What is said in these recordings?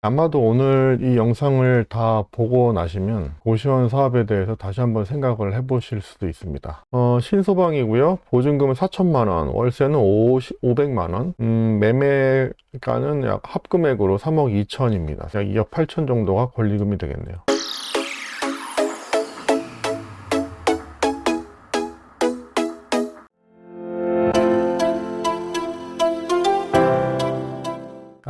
아마도 오늘 이 영상을 다 보고 나시면 고시원 사업에 대해서 다시 한번 생각을 해보실 수도 있습니다. 어, 신소방이고요. 보증금은 4천만원, 월세는 50, 500만원, 음, 매매가는 약 합금액으로 3억 2천입니다. 약 2억 8천 정도가 권리금이 되겠네요.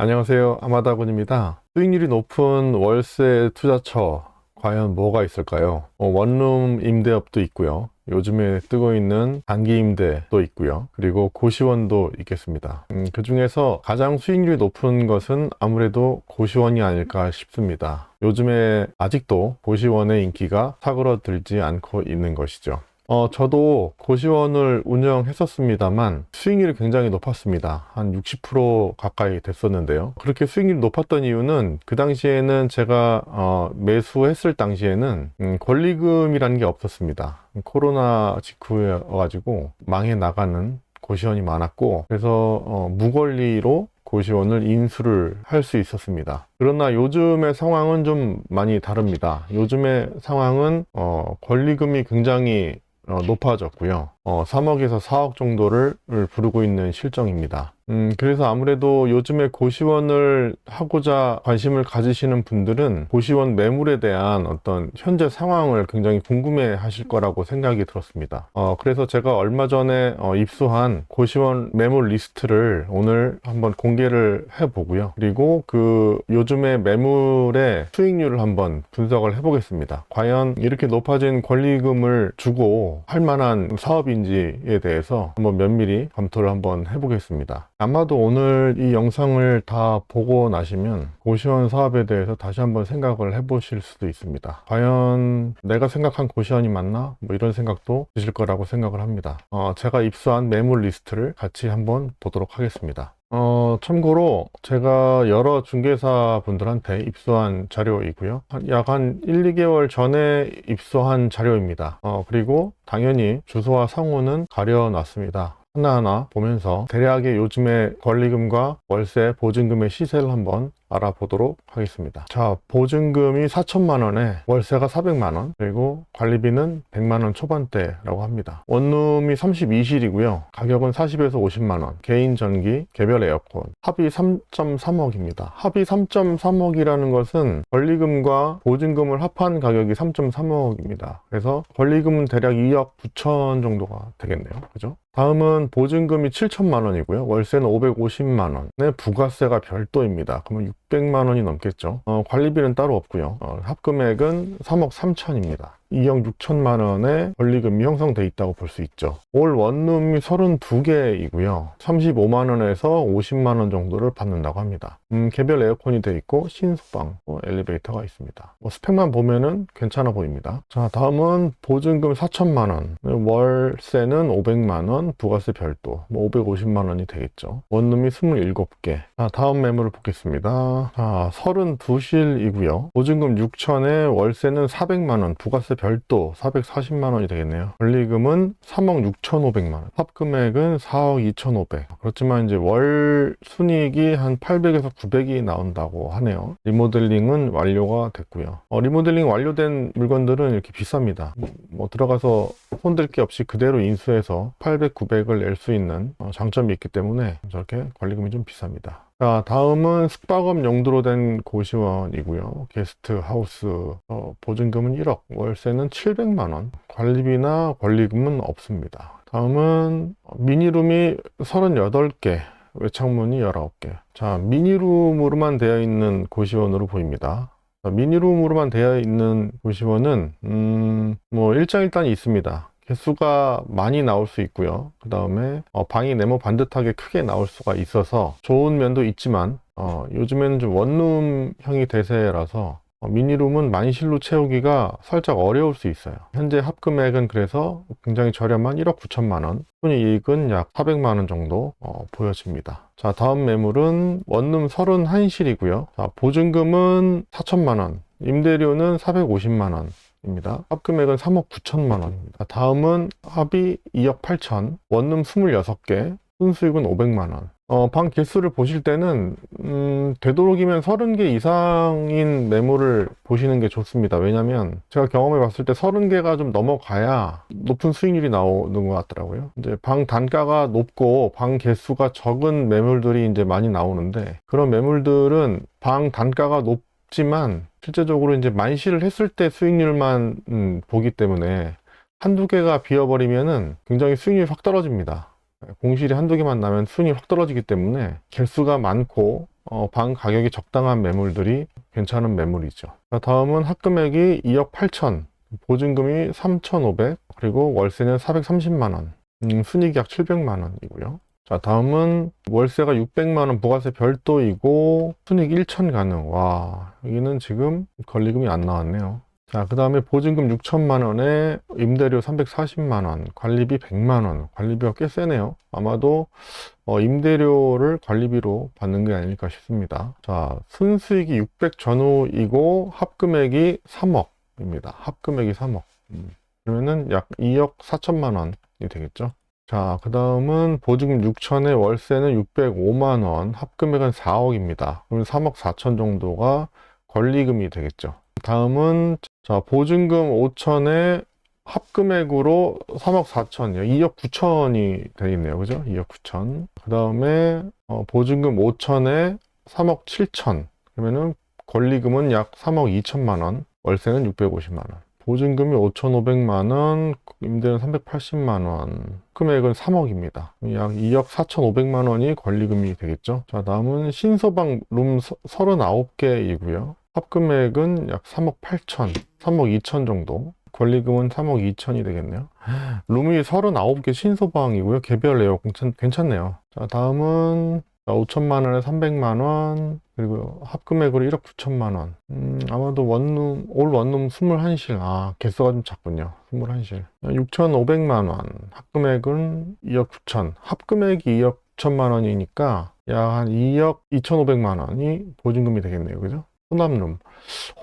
안녕하세요. 아마다군입니다. 수익률이 높은 월세 투자처 과연 뭐가 있을까요? 어, 원룸 임대업도 있고요. 요즘에 뜨고 있는 단기 임대도 있고요. 그리고 고시원도 있겠습니다. 음, 그 중에서 가장 수익률이 높은 것은 아무래도 고시원이 아닐까 싶습니다. 요즘에 아직도 고시원의 인기가 사그러들지 않고 있는 것이죠. 어, 저도 고시원을 운영했었습니다만 수익률이 굉장히 높았습니다. 한 60% 가까이 됐었는데요. 그렇게 수익률이 높았던 이유는 그 당시에는 제가 어, 매수했을 당시에는 음, 권리금이라는 게 없었습니다. 코로나 직후여가지고 망해 나가는 고시원이 많았고 그래서 어, 무권리로 고시원을 인수를 할 수 있었습니다. 그러나 요즘의 상황은 좀 많이 다릅니다. 요즘의 상황은 어, 권리금이 굉장히 어, 높아졌고요. 어, 3억에서 4억 정도를 부르고 있는 실정입니다. 음, 그래서 아무래도 요즘에 고시원을 하고자 관심을 가지시는 분들은 고시원 매물에 대한 어떤 현재 상황을 굉장히 궁금해 하실 거라고 생각이 들었습니다. 어, 그래서 제가 얼마 전에 어, 입수한 고시원 매물 리스트를 오늘 한번 공개를 해보고요. 그리고 그 요즘에 매물의 수익률을 한번 분석을 해보겠습니다. 과연 이렇게 높아진 권리금을 주고 할 만한 사업인 지에 대해서 한번 면밀히 검토를 한번 해보겠습니다. 아마도 오늘 이 영상을 다 보고 나시면 고시원 사업에 대해서 다시 한번 생각을 해보실 수도 있습니다. 과연 내가 생각한 고시원이 맞나? 뭐 이런 생각도 드실 거라고 생각을 합니다. 어, 제가 입수한 매물 리스트를 같이 한번 보도록 하겠습니다. 어, 참고로 제가 여러 중개사 분들한테 입수한 자료이고요. 약 한 1, 2개월 전에 입수한 자료입니다. 어, 그리고 당연히 주소와 상호는 가려놨습니다. 하나하나 보면서 대략의 요즘의 권리금과 월세 보증금의 시세를 한번 알아보도록 하겠습니다. 자, 보증금이 4천만 원에 월세가 400만 원, 그리고 관리비는 100만 원 초반대라고 합니다. 원룸이 32실이고요. 가격은 40에서 50만 원. 개인 전기, 개별 에어컨. 합이 3.3억입니다. 합이 3.3억이라는 것은 권리금과 보증금을 합한 가격이 3.3억입니다. 그래서 권리금은 대략 2억 9천 정도가 되겠네요. 그죠? 다음은 보증금이 7천만 원이고요. 월세는 550만 원의 부가세가 별도입니다. 그러면 600만 원이 넘겠죠. 어, 관리비는 따로 없고요. 어, 합금액은 3억 3천입니다. 2억 6천만 원의 권리금이 형성돼 있다고 볼 수 있죠. 올 원룸이 32개이고요. 35만 원에서 50만 원 정도를 받는다고 합니다. 음, 개별 에어컨이 돼 있고 신소방, 뭐 엘리베이터가 있습니다. 뭐 스펙만 보면은 괜찮아 보입니다. 자, 다음은 보증금 4천만 원, 월세는 500만 원, 부가세 별도, 뭐 550만 원이 되겠죠. 원룸이 27개. 자, 다음 매물을 보겠습니다. 자, 32실이고요. 보증금 6천에 월세는 400만 원, 부가세 별도 440만 원이 되겠네요. 권리금은 3억 6,500만 원. 합 금액은 4억 2,500. 그렇지만 이제 월 순이익이 한 800에서 900이 나온다고 하네요. 리모델링은 완료가 됐고요. 어, 리모델링 완료된 물건들은 이렇게 비쌉니다. 뭐 들어가서 손댈 게 없이 그대로 인수해서 800, 900을 낼 수 있는 어, 장점이 있기 때문에 저렇게 관리금이 좀 비쌉니다. 자, 다음은 숙박업 용도로 된 고시원이고요. 게스트 하우스 어, 보증금은 1억, 월세는 700만 원, 관리비나 권리금은 없습니다. 다음은 미니룸이 38개, 외창문이 19개. 자, 미니룸으로만 되어 있는 고시원으로 보입니다. 자, 미니룸으로만 되어 있는 고시원은 음, 뭐 일장일단이 있습니다. 개수가 많이 나올 수 있고요. 그 다음에 어, 방이 네모 반듯하게 크게 나올 수가 있어서 좋은 면도 있지만 어, 요즘에는 좀 원룸형이 대세라서 어, 미니룸은 만실로 채우기가 살짝 어려울 수 있어요. 현재 합금액은 그래서 굉장히 저렴한 1억 9천만 원, 순이익은 약 400만 원 정도 어, 보여집니다. 자, 다음 매물은 원룸 31실이고요. 자, 보증금은 4천만 원, 임대료는 450만 원, 입니다. 합 금액은 3억 9천만 원입니다. 다음은 합이 2억 8천, 원룸 26개, 순수익은 500만 원. 어, 방 개수를 보실 때는, 음, 되도록이면 30개 이상인 매물을 보시는 게 좋습니다. 왜냐면, 제가 경험해 봤을 때 30개가 좀 넘어가야 높은 수익률이 나오는 것 같더라고요. 이제 방 단가가 높고, 방 개수가 적은 매물들이 이제 많이 나오는데, 그런 매물들은 방 단가가 높 지만, 실제적으로 이제 만실을 했을 때 수익률만, 음, 보기 때문에, 한두 개가 비어버리면은 굉장히 수익률이 확 떨어집니다. 공실이 한두 개만 나면 순위 확 떨어지기 때문에 개수가 많고 어, 방 가격이 적당한 매물들이 괜찮은 매물이죠. 자, 다음은 합금액이 2억 8천, 보증금이 3,500, 그리고 월세는 430만 원, 음, 순이익 약 700만 원이고요. 자, 다음은 월세가 600만 원 부가세 별도이고 순이익 1천 가능. 와, 여기는 지금 권리금이 안 나왔네요. 자, 그 다음에 보증금 6천만 원에 임대료 340만 원, 관리비 100만 원. 관리비가 꽤 세네요. 아마도 어, 임대료를 관리비로 받는 게 아닐까 싶습니다. 자, 순수익이 600 전후이고 합금액이 3억 입니다. 합금액이 3억. 음, 그러면은 약 2억 4천만 원이 되겠죠. 자, 그 다음은 보증금 6천에 월세는 605만 원, 합금액은 4억입니다. 그러면 3억 4천 정도가 권리금이 되겠죠. 다음은 자 보증금 5천에 합금액으로 3억 4천, 2억 9천이 되겠네요. 그죠? 2억 9천. 그 다음에 어, 보증금 5천에 3억 7천. 그러면은 권리금은 약 3억 2천만 원, 월세는 650만 원. 보증금이 5,500만 원, 임대는 380만 원, 금액은 3억입니다. 약 2억 4,500만 원이 권리금이 되겠죠. 자, 다음은 신소방 룸 39개이고요. 합금액은 약 3억 8천, 3억 2천 정도. 권리금은 3억 2천이 되겠네요. 룸이 39개 신소방이고요. 개별 에어 괜찮, 괜찮네요. 자, 다음은 5천만 원에 300만 원, 그리고 합금액으로 1억 9천만 원. 음, 아마도 원룸, 올 원룸 21실. 아, 개수가 좀 작군요. 21실. 6,500만 원. 합금액은 2억 9천. 합금액이 2억 9천만 원이니까 약 한 2억 2,500만 원이 보증금이 되겠네요. 그죠? 호남룸.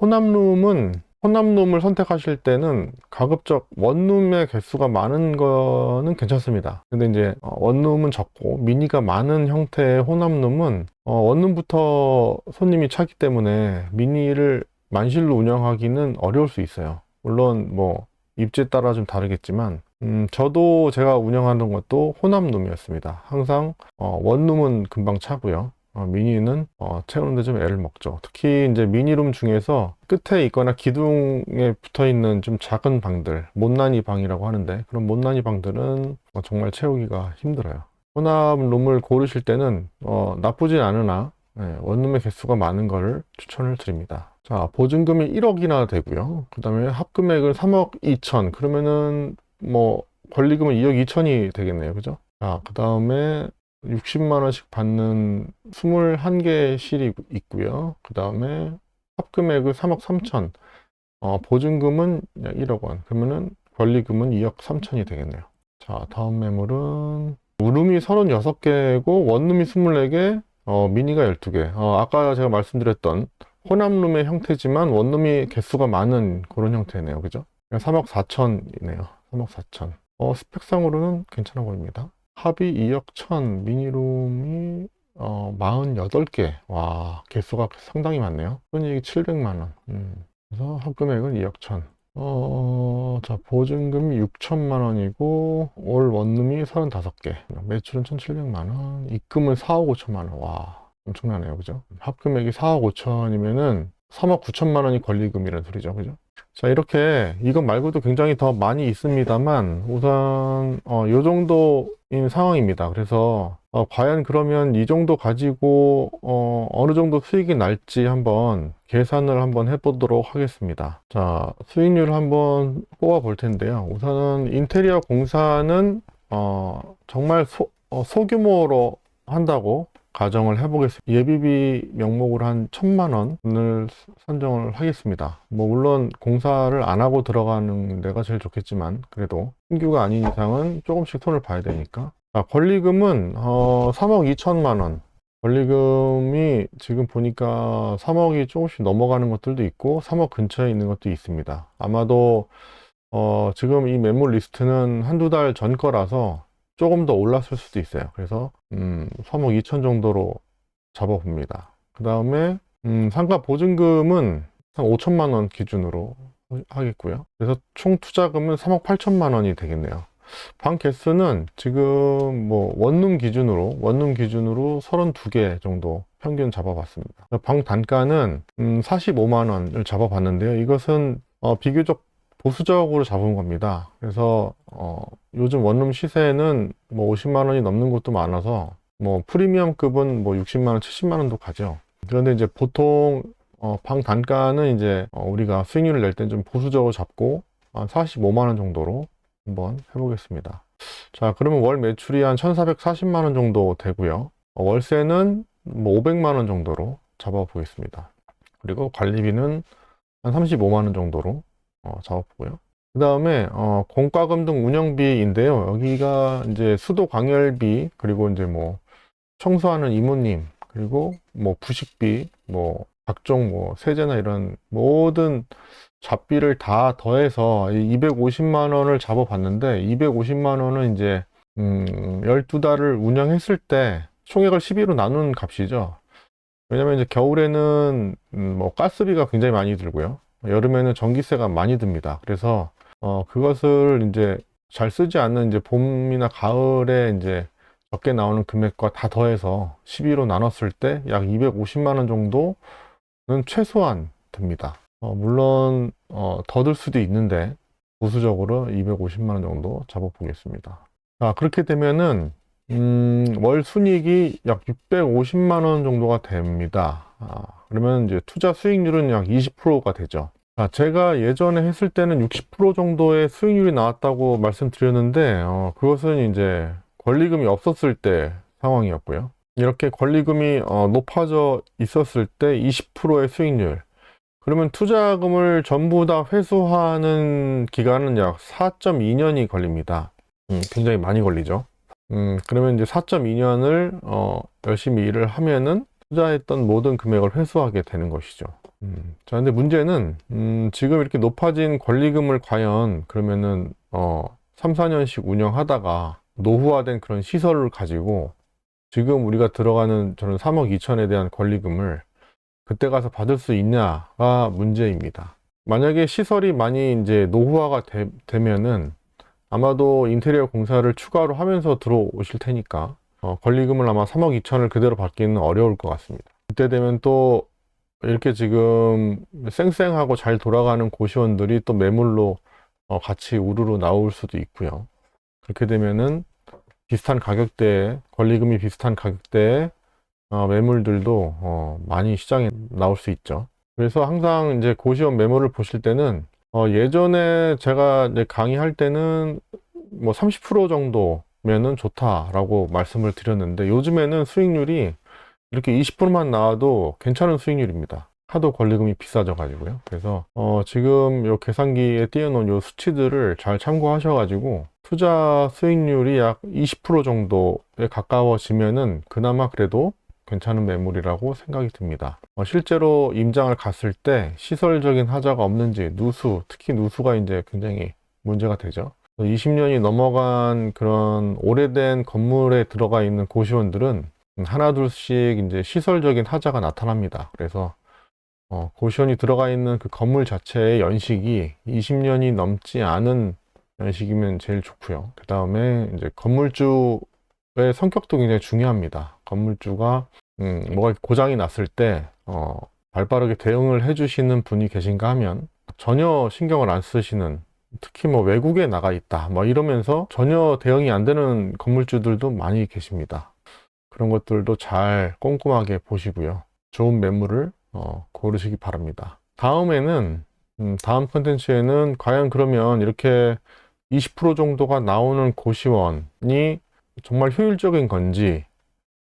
호남룸은 호남룸을 선택하실 때는 가급적 원룸의 개수가 많은 거는 괜찮습니다. 근데 이제 어, 원룸은 적고 미니가 많은 형태의 호남룸은 어, 원룸부터 손님이 차기 때문에 미니를 만실로 운영하기는 어려울 수 있어요. 물론 뭐 입지에 따라 좀 다르겠지만 음, 저도 제가 운영하는 것도 호남룸이었습니다. 항상 어, 원룸은 금방 차고요. 어, 미니는 어, 채우는데 좀 애를 먹죠. 특히 이제 미니룸 중에서 끝에 있거나 기둥에 붙어 있는 좀 작은 방들, 못난이 방이라고 하는데 그런 못난이 방들은 어, 정말 채우기가 힘들어요. 혼합 룸을 고르실 때는 어, 나쁘진 않으나 네, 원룸의 개수가 많은 것을 추천을 드립니다. 자, 보증금이 1억이나 되고요. 그 다음에 합금액은 3억 2천. 그러면은 뭐 권리금은 2억 2천이 되겠네요. 그죠? 자, 그 다음에 60만 원씩 받는 21개 실이 있고요. 그 다음에 합금액을 3억 3천. 어, 보증금은 약 1억 원. 그러면은 권리금은 2억 3천이 되겠네요. 자, 다음 매물은 우룸이 36개고 원룸이 24개, 어, 미니가 12개. 어, 아까 제가 말씀드렸던 호남룸의 형태지만 원룸이 개수가 많은 그런 형태네요. 그죠? 3억 4천이네요. 3억 4천. 어, 스펙상으로는 괜찮아 보입니다. 합이 2억 1천, 미니룸이 어, 48개. 와, 개수가 상당히 많네요. 손익이 700만 원. 음, 그래서 합금액은 2억 1천. 어, 자, 보증금이 6천만 원이고, 올 원룸이 35개. 매출은 1,700만 원. 입금은 4억 5천만 원. 와, 엄청나네요. 그죠? 합금액이 4억 5천이면은 3억 9천만 원이 권리금이라는 소리죠. 그죠? 자, 이렇게 이것 말고도 굉장히 더 많이 있습니다만 우선 어, 요 정도인 상황입니다. 그래서 어, 과연 그러면 이 정도 가지고 어, 어느 정도 수익이 날지 한번 계산을 한번 해보도록 하겠습니다. 자, 수익률을 한번 뽑아 볼 텐데요. 우선은 인테리어 공사는 어, 정말 소, 어, 소규모로 한다고 가정을 해보겠습니다. 예비비 명목으로 한 천만 원을 선정을 하겠습니다. 뭐 물론 공사를 안 하고 들어가는 데가 제일 좋겠지만 그래도 신규가 아닌 이상은 조금씩 손을 봐야 되니까. 자, 권리금은 어, 3억 2천만 원. 권리금이 지금 보니까 3억이 조금씩 넘어가는 것들도 있고 3억 근처에 있는 것도 있습니다. 아마도 어, 지금 이 매물 리스트는 한두 달 전 거라서 조금 더 올랐을 수도 있어요. 그래서 음, 3억 2천 정도로 잡아봅니다. 그 다음에 음, 상가 보증금은 한 5천만 원 기준으로 하겠고요. 그래서 총 투자금은 3억 8천만 원이 되겠네요. 방 개수는 지금 뭐 원룸 기준으로 원룸 기준으로 32개 정도 평균 잡아봤습니다. 방 단가는 음 45만 원을 잡아봤는데요. 이것은 어 비교적 보수적으로 잡은 겁니다. 그래서 어 요즘 원룸 시세는 뭐 50만 원이 넘는 곳도 많아서 뭐 프리미엄급은 뭐 60만 원, 70만 원도 가죠. 그런데 이제 보통 어, 방 단가는 이제 어, 우리가 수익률을 낼땐좀 보수적으로 잡고 한 45만 원 정도로 한번 해보겠습니다. 자, 그러면 월 매출이 한 1,440만 원 정도 되고요. 어, 월세는 뭐 500만 원 정도로 잡아보겠습니다. 그리고 관리비는 한 35만 원 정도로 어, 잡아보고요. 그 다음에 어, 공과금 등 운영비인데요. 여기가 이제 수도 광열비 그리고 이제 뭐 청소하는 이모님 그리고 뭐 부식비 뭐 각종 뭐 세제나 이런 모든 잡비를 다 더해서 250만 원을 잡아봤는데 250만 원은 이제 음 12달을 운영했을 때 총액을 12로 나눈 값이죠. 왜냐면 이제 겨울에는 음, 뭐 가스비가 굉장히 많이 들고요. 여름에는 전기세가 많이 듭니다. 그래서 어 그것을 이제 잘 쓰지 않는 이제 봄이나 가을에 이제 적게 나오는 금액과 다 더해서 12로 나눴을 때 약 250만 원 정도는 최소한 듭니다. 어, 물론 어, 더 들 수도 있는데 보수적으로 250만 원 정도 잡아 보겠습니다. 자 그렇게 되면은 음, 월 순이익이 약 650만 원 정도가 됩니다. 아, 그러면 이제 투자 수익률은 약 20%가 되죠. 자, 제가 예전에 했을 때는 60% 정도의 수익률이 나왔다고 말씀드렸는데 어, 그것은 이제 권리금이 없었을 때 상황이었고요. 이렇게 권리금이 어, 높아져 있었을 때 20%의 수익률. 그러면 투자금을 전부 다 회수하는 기간은 약 4.2년이 걸립니다. 음, 굉장히 많이 걸리죠. 음, 그러면 이제 4.2년을 어, 열심히 일을 하면은 투자했던 모든 금액을 회수하게 되는 것이죠. 음, 자, 근데 문제는 음, 지금 이렇게 높아진 권리금을 과연 그러면은 어, 3, 4년씩 운영하다가 노후화된 그런 시설을 가지고 지금 우리가 들어가는 저는 3억 2천에 대한 권리금을 그때 가서 받을 수 있냐가 문제입니다. 만약에 시설이 많이 이제 노후화가 되, 면은 아마도 인테리어 공사를 추가로 하면서 들어오실 테니까 어, 권리금을 아마 3억 2천을 그대로 받기는 어려울 것 같습니다. 그때 되면 또 이렇게 지금 쌩쌩하고 잘 돌아가는 고시원들이 또 매물로 어, 같이 우르르 나올 수도 있고요. 그렇게 되면은 비슷한 가격대에 권리금이 비슷한 가격대에 어, 매물들도 어, 많이 시장에 나올 수 있죠. 그래서 항상 이제 고시원 매물을 보실 때는 어, 예전에 제가 이제 강의할 때는 뭐 30% 정도 면은 좋다라고 말씀을 드렸는데 요즘에는 수익률이 이렇게 20%만 나와도 괜찮은 수익률입니다. 하도 권리금이 비싸져 가지고요. 그래서 어, 지금 요 계산기에 띄워놓은 요 수치들을 잘 참고하셔 가지고 투자 수익률이 약 20% 정도에 가까워지면은 그나마 그래도 괜찮은 매물이라고 생각이 듭니다. 어, 실제로 임장을 갔을 때 시설적인 하자가 없는지 누수, 특히 누수가 이제 굉장히 문제가 되죠. 20년이 넘어간 그런 오래된 건물에 들어가 있는 고시원들은 하나둘씩 이제 시설적인 하자가 나타납니다. 그래서 어, 고시원이 들어가 있는 그 건물 자체의 연식이 20년이 넘지 않은 연식이면 제일 좋고요. 그 다음에 이제 건물주의 성격도 굉장히 중요합니다. 건물주가 음, 뭐가 고장이 났을 때 어, 발빠르게 대응을 해주시는 분이 계신가 하면 전혀 신경을 안 쓰시는 특히 뭐 외국에 나가 있다 뭐 이러면서 전혀 대응이 안 되는 건물주들도 많이 계십니다. 그런 것들도 잘 꼼꼼하게 보시고요. 좋은 매물을 어, 고르시기 바랍니다. 다음에는 음, 다음 컨텐츠에는 과연 그러면 이렇게 20% 정도가 나오는 고시원이 정말 효율적인 건지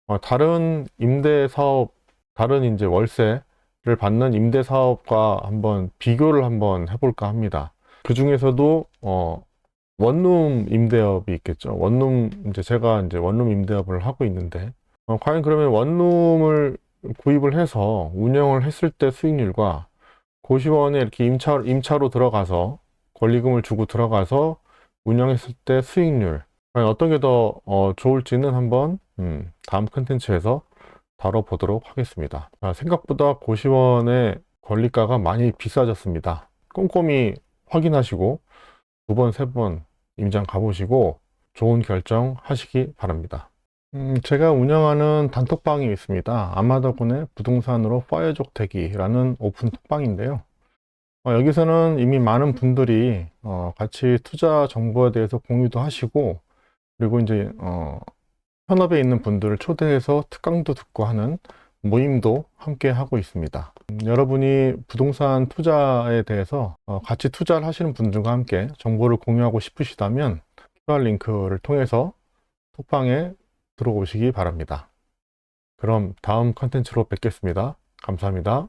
어, 다른 임대 사업, 다른 이제 월세를 받는 임대 사업과 한번 비교를 한번 해볼까 합니다. 그 중에서도 어, 원룸 임대업이 있겠죠. 원룸 이제 제가 이제 원룸 임대업을 하고 있는데 어, 과연 그러면 원룸을 구입을 해서 운영을 했을 때 수익률과 고시원에 이렇게 임차, 임차로 들어가서 권리금을 주고 들어가서 운영했을 때 수익률 과연 어떤 게더 좋을지는 한번 음, 다음 컨텐츠에서 다뤄보도록 하겠습니다. 아, 생각보다 고시원의 권리가가 많이 비싸졌습니다. 꼼꼼히 확인하시고 두 번, 세 번 임장 가보시고 좋은 결정 하시기 바랍니다. 음, 제가 운영하는 단톡방이 있습니다. 아마다군의 부동산으로 파이어족 대기라는 오픈 톡방인데요. 어, 여기서는 이미 많은 분들이 어, 같이 투자 정보에 대해서 공유도 하시고 그리고 이제 어, 현업에 있는 분들을 초대해서 특강도 듣고 하는 모임도 함께 하고 있습니다. 음, 여러분이 부동산 투자에 대해서 어, 같이 투자를 하시는 분들과 함께 정보를 공유하고 싶으시다면 QR 링크를 통해서 톡방에 들어오시기 바랍니다. 그럼 다음 컨텐츠로 뵙겠습니다. 감사합니다.